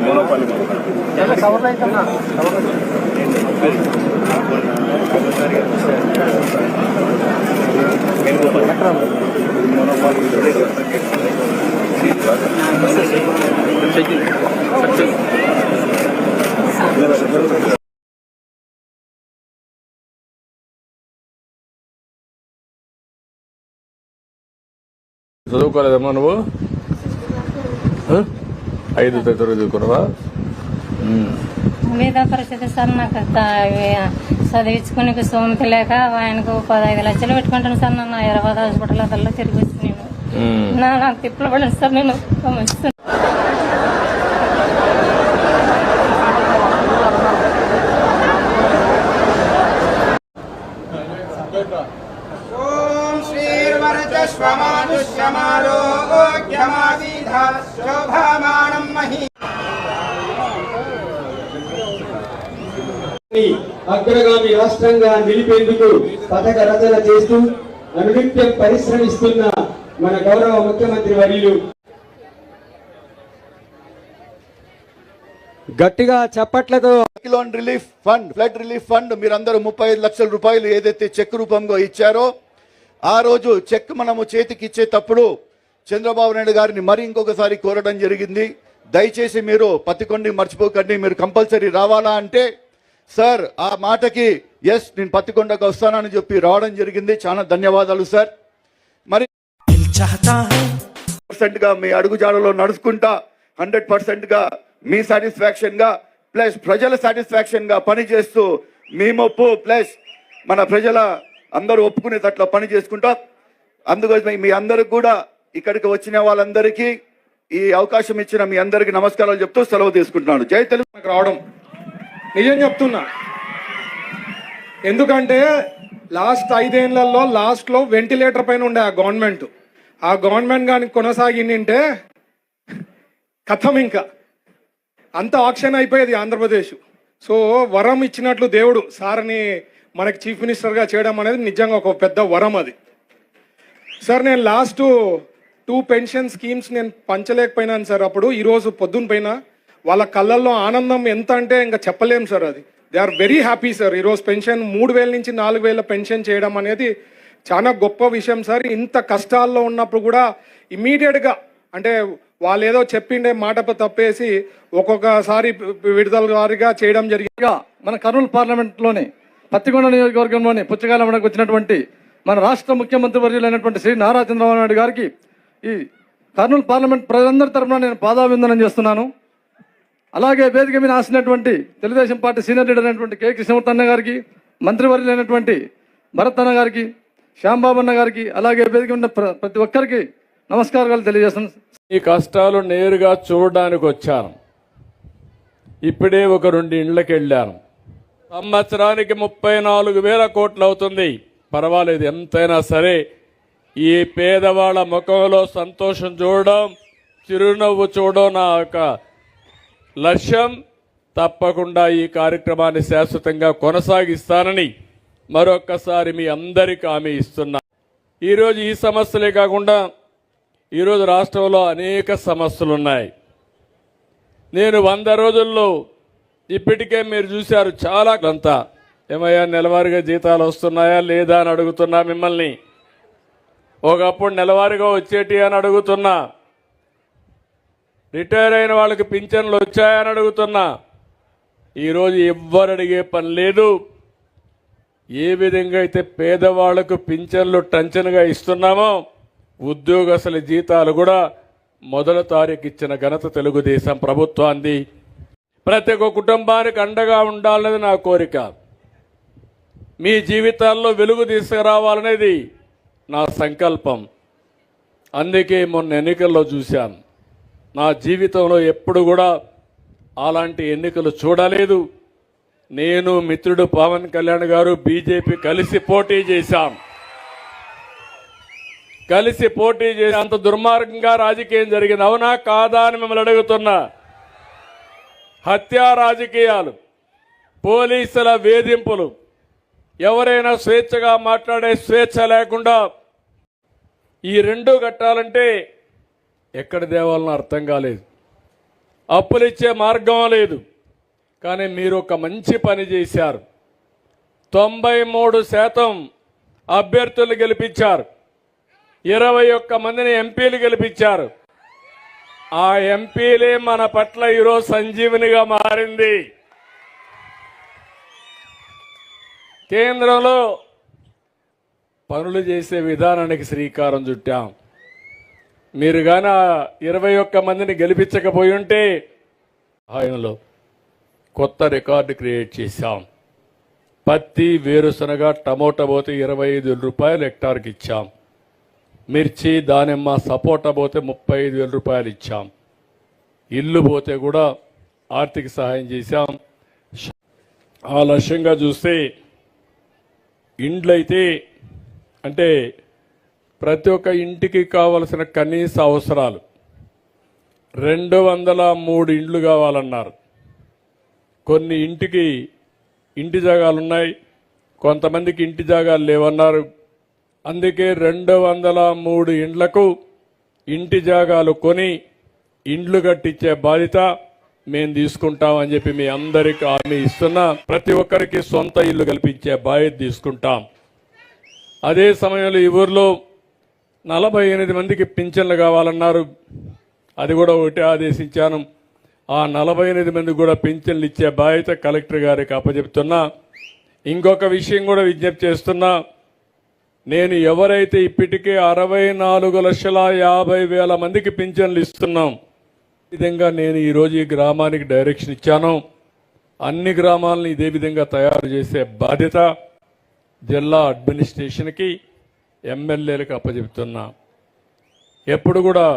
Monopoly చదువుకోలేదమ్మా నువ్వు ఆ? ఐదు చదువుకున్నావా. మీద పరిస్థితి సార్ నాకు చదివించుకునే సోమత లేక ఆయనకు పదహైదు లక్షలు పెట్టుకుంటాను సార్ నన్ను హైదరాబాద్ హాస్పిటల్ అదల్లో తిరిగి వచ్చి నేను నాకు తిప్పలు పడను సార్ నేను అగ్రగామి రాష్ట్రంగా నిలిపేందుకు పథక రచన చేస్తూ అనునిత్యం పరిశ్రమిస్తున్న మన గౌరవ ముఖ్యమంత్రి వర్యులు. గట్టిగా చప్పట్లతో loan relief fund flood relief fund మీరందరూ ముప్పై ఐదు లక్షల రూపాయలు ఏదైతే చెక్ రూపంలో ఇచ్చారో ఆ రోజు చెక్ మనము చేతికి ఇచ్చేటప్పుడు చంద్రబాబు నాయుడు గారిని మరి ఇంకొకసారి కోరడం జరిగింది. దయచేసి మీరు పత్తికొండి మర్చిపోకండి మీరు కంపల్సరీ రావాలా అంటే సార్ ఆ మాటకి ఎస్ నేను పత్తికొండకు వస్తానని చెప్పి రావడం జరిగింది. చాలా ధన్యవాదాలు సార్. మరి పర్సెంట్గా మీ అడుగుజాడలో నడుచుకుంటా హండ్రెడ్ పర్సెంట్గా మీ సాటిస్ఫాక్షన్గా ప్లస్ ప్రజల సాటిస్ఫాక్షన్గా పని చేస్తూ మీ మొప్పు ప్లస్ మన ప్రజల అందరూ ఒప్పుకునేటట్లు పని చేసుకుంటా అందుకోసం మీ అందరికి కూడా ఇక్కడికి వచ్చిన వాళ్ళందరికీ ఈ అవకాశం ఇచ్చిన మీ అందరికి నమస్కారాలు చెప్తూ సెలవు తీసుకుంటున్నాను. జై తెలుగు నాకు రావడం. నిజం చెప్తున్నా. ఎందుకంటే లాస్ట్ ఐదేళ్ళలో లాస్ట్లో వెంటిలేటర్ పైన ఉండే ఆ గవర్నమెంట్ ఆ గవర్నమెంట్ కానీ కొనసాగిందంటే కథం ఇంకా. అంత ఆక్షన్ అయిపోయేది ఆంధ్రప్రదేశ్. సో వరం ఇచ్చినట్లు దేవుడు సార్ని మనకి చీఫ్ మినిస్టర్గా చేయడం అనేది నిజంగా ఒక పెద్ద వరం అది. సార్ నేను లాస్ట్ టూ పెన్షన్ స్కీమ్స్ నేను పంచలేకపోయినాను సార్. అప్పుడు ఈరోజు పొద్దున్న పైన వాళ్ళ కళ్ళల్లో ఆనందం ఎంత అంటే ఇంకా చెప్పలేం సార్ అది. They are very happy sir ఈరోజు పెన్షన్ మూడు వేల నుంచి నాలుగు వేల పెన్షన్ చేయడం అనేది చాలా గొప్ప విషయం సార్ ఇంత కష్టాల్లో ఉన్నప్పుడు కూడా ఇమీడియట్గా అంటే వాళ్ళు ఏదో చెప్పిండే మాట తప్పేసి ఒక్కొక్కసారి విడుదల వారిగా చేయడం జరిగింది. మన కర్నూలు పార్లమెంట్లోనే పత్తికొండ నియోజకవర్గంలోని పుచ్చకాయలమ్మడికి వచ్చినటువంటి మన రాష్ట్ర ముఖ్యమంత్రి వర్యులైనటువంటి శ్రీ నారా చంద్రబాబు నాయుడు గారికి ఈ కర్నూలు పార్లమెంట్ ప్రజలందరి తరఫున నేను పాదాభివందనం చేస్తున్నాను. అలాగే వేదిక మీద ఆసినటువంటి తెలుగుదేశం పార్టీ సీనియర్ లీడర్ అయినటువంటి కె కృష్ణమూర్తి అన్న గారికి మంత్రివర్యులైనటువంటి భరత్ అన్న గారికి శ్యాంబాబు అన్న గారికి అలాగే వేదిక ఉన్న ప్ర- ప్రతి ఒక్కరికి నమస్కారాలు తెలియజేస్తున్నాను. ఈ కష్టాలు నేరుగా చూడడానికి వచ్చాను. ఇప్పుడే ఒక రెండు ఇండ్లకి వెళ్ళాను సంవత్సరానికి ముప్పై నాలుగు వేల కోట్లు అవుతుంది. పర్వాలేదు ఎంతైనా సరే ఈ పేదవాళ్ళ ముఖంలో సంతోషం చూడడం చిరునవ్వు చూడడం నా యొక్క లక్ష్యం తప్పకుండా ఈ కార్యక్రమాన్ని శాశ్వతంగా కొనసాగిస్తానని మరొక్కసారి మీ అందరికీ హామీ ఇస్తున్నా. ఈరోజు ఈ సమస్యలే కాకుండా ఈరోజు రాష్ట్రంలో అనేక సమస్యలు ఉన్నాయి నేను వంద రోజుల్లో ఇప్పటికే మీరు చూశారు చాలా అంతా. ఏమయ్యా నెలవారీగా జీతాలు వస్తున్నాయా లేదా అని అడుగుతున్నా మిమ్మల్ని. ఒకప్పుడు నెలవారీగా వచ్చేటి అని అడుగుతున్నా. రిటైర్ అయిన వాళ్ళకి పింఛన్లు వచ్చాయని అడుగుతున్నా. ఈరోజు ఎవ్వరు అడిగే పని లేదు. ఏ విధంగా అయితే పేదవాళ్ళకు పింఛన్లు టంచన్గా ఇస్తున్నామో ఉద్యోగస్తుల జీతాలు కూడా మొదటి తారీఖు ఇచ్చిన ఘనత తెలుగుదేశం ప్రభుత్వాన్ని ప్రతి ఒక్క కుటుంబానికి అండగా ఉండాలనేది నా కోరిక. మీ జీవితాల్లో వెలుగు తీసుకురావాలనేది నా సంకల్పం. అందుకే మొన్న ఎన్నికల్లో చూశాను నా జీవితంలో ఎప్పుడు కూడా అలాంటి ఎన్నికలు చూడలేదు. నేను మిత్రుడు పవన్ కళ్యాణ్ గారు బీజేపీ కలిసి పోటీ చేశాం. కలిసి పోటీ చేసి అంత దుర్మార్గంగా రాజకీయం జరిగింది. అవునా? కాదా అని మిమ్మల్ని అడుగుతున్నా. హత్యా రాజకీయాలు పోలీసుల వేధింపులు ఎవరైనా స్వేచ్ఛగా మాట్లాడే స్వేచ్ఛ లేకుండా ఈ రెండు కట్టాలంటే ఎక్కడ దేవాలనో అర్థం కాలేదు. అప్పులు ఇచ్చే మార్గం లేదు. కానీ మీరు ఒక మంచి పని చేశారు. తొంభై మూడు శాతం అభ్యర్థులు గెలిపించారు. ఇరవై ఒక్క మందిని ఎంపీలు గెలిపించారు. ఆ ఎంపీలే మన పట్ల ఈరోజు సంజీవనిగా మారింది. కేంద్రంలో పనులు చేసే విధానానికి శ్రీకారం చుట్టాం. మీరు గాన ఇరవై ఒక్క మందిని గెలిపించకపోయి ఉంటే ఆయనలో కొత్త రికార్డు క్రియేట్ చేశాం. పత్తి వేరుశనగ టమోటా పోతే ఇరవై ఐదు వేల రూపాయలు హెక్టార్కి ఇచ్చాం. మిర్చి దానిమ్మ సపోటా పోతే ముప్పై ఐదు వేల రూపాయలు ఇచ్చాం. ఇల్లు పోతే కూడా ఆర్థిక సహాయం చేశాం. ఆ లక్ష్యంగా చూస్తే ఇండ్లైతే అంటే ప్రతి ఒక్క ఇంటికి కావలసిన కనీస అవసరాలు రెండు వందల మూడు ఇండ్లు కావాలన్నారు. కొన్ని ఇంటికి ఇంటి జాగాలు ఉన్నాయి కొంతమందికి ఇంటి జాగాలు లేవన్నారు. అందుకే రెండు వందల మూడు ఇండ్లకు ఇంటి జాగాలు కొని ఇండ్లు కట్టించే బాధ్యత మేము తీసుకుంటామని చెప్పి మీ అందరికి హామీ ఇస్తున్నా. ప్రతి ఒక్కరికి సొంత ఇల్లు కల్పించే బాధ్యత తీసుకుంటాం. అదే సమయంలో ఈ ఊర్లో నలభై ఎనిమిది మందికి పింఛన్లు కావాలన్నారు. అది కూడా ఒకటి ఆదేశించాను. ఆ నలభై ఎనిమిది మందికి కూడా పింఛన్లు ఇచ్చే బాధ్యత కలెక్టర్ గారికి అప్పచెప్తున్నా. ఇంకొక విషయం కూడా విజ్ఞప్తి చేస్తున్నా. నేను ఎవరైతే ఇప్పటికే అరవై నాలుగు లక్షల యాభై వేల మందికి పింఛన్లు ఇస్తున్నాం ఈ విధంగా నేను ఈరోజు ఈ గ్రామానికి డైరెక్షన్ ఇచ్చాను. అన్ని గ్రామాలను ఇదే విధంగా తయారు చేసే బాధ్యత జిల్లా అడ్మినిస్ట్రేషన్కి ఎమ్మెల్యేలకు అప్పచెప్తున్నా ఎప్పుడు కూడా